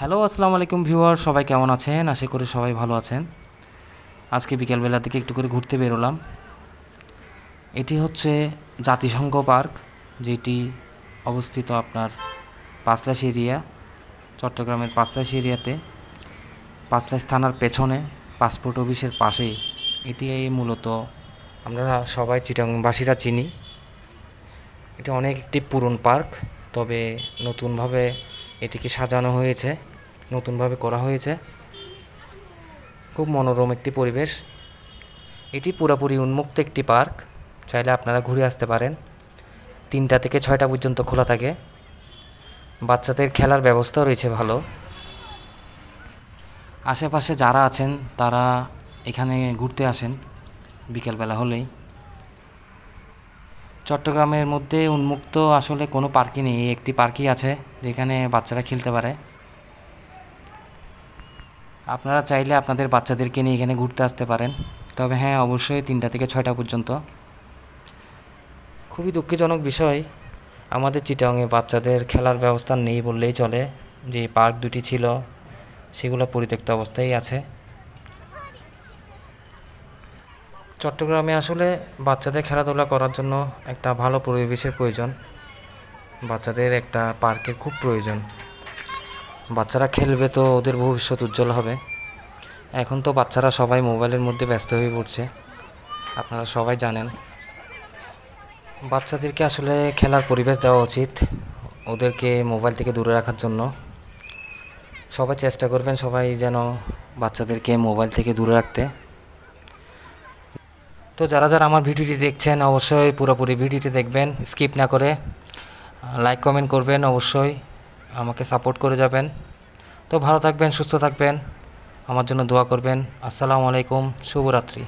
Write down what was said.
Hello, আসসালামু আলাইকুম viewer, সবাই কেমন আছেন? আশা করি সবাই ভালো আছেন। আজকে বিকেলবেলা থেকে একটু করে ঘুরতে বেরোলাম। এটি হচ্ছে জাতিসংঘ পার্ক, যেটি অবস্থিত আপনার পাঁচলাশ এরিয়া, চট্টগ্রামের পাঁচলাশ এরিয়াতে। পাঁচলাশ থানার পেছনে পাসপোর্ট অফিসের পাশেই। এটি মূলত আমরা সবাই চিটাংবাসীরা চিনি। এটি অনেক একটি পুরন পার্ক, তবে নতুনভাবে এটিকে সাজানো হয়েছে, নতুনভাবে করা হয়েছে। খুব মনোরম একটি পরিবেশ। এটি পুরোপুরি উন্মুক্ত একটি পার্ক। চাইলে আপনারা ঘুরে আসতে পারেন। তিনটা থেকে ছয়টা পর্যন্ত খোলা থাকে। বাচ্চাদের খেলার ব্যবস্থাও রয়েছে ভালো। আশেপাশে যারা আছেন, তারা এখানে ঘুরতে আসেন। বিকেলবেলা হলেই। চট্টগ্রামের মধ্যে উন্মুক্ত আসলে কোনো পার্কই নেই, একটি পার্কই আছে যেখানে বাচ্চারা খেলতে পারে। আপনারা চাইলে আপনাদের বাচ্চাদেরকে নিয়ে এখানে ঘুরতে আসতে পারেন। তবে হ্যাঁ অবশ্যই তিনটা থেকে ছয়টা পর্যন্ত। খুবই দুঃখজনক বিষয়, আমাদের চিটাংয়ে বাচ্চাদের খেলার ব্যবস্থা নেই বললেই চলে। যে পার্ক দুটি ছিল, সেগুলো পরিত্যক্ত অবস্থায় আছে। চট্টগ্রামে আসলে বাচ্চাদের খেলাধুলা করার জন্য একটা ভালো পরিবেশের প্রয়োজন। বাচ্চাদের একটা পার্কের খুব প্রয়োজন। বাচ্চারা খেলবে তো ওদের ভবিষ্যৎ উজ্জ্বল হবে। এখন তো বাচ্চারা সবাই মোবাইলের মধ্যে ব্যস্ত হয়ে পড়ছে। আপনারা সবাই জানেন। বাচ্চাদেরকে আসলে খেলার পরিবেশ দেওয়া উচিত ওদেরকে মোবাইল থেকে দূরে রাখার জন্য। সবাই চেষ্টা করবেন সবাই যেন বাচ্চাদেরকে মোবাইল থেকে দূরে রাখতে। তো যারা যারা আমার ভিডিওটি দেখছেন, অবশ্যই পুরোপুরি ভিডিওটি দেখবেন, স্কিপ না করে লাইক কমেন্ট করবেন, অবশ্যই আমাকে সাপোর্ট করে যাবেন। তো ভালো থাকবেন, সুস্থ থাকবেন, আমার জন্য দোয়া করবেন। আসসালামু আলাইকুম, শুভরাত্রি।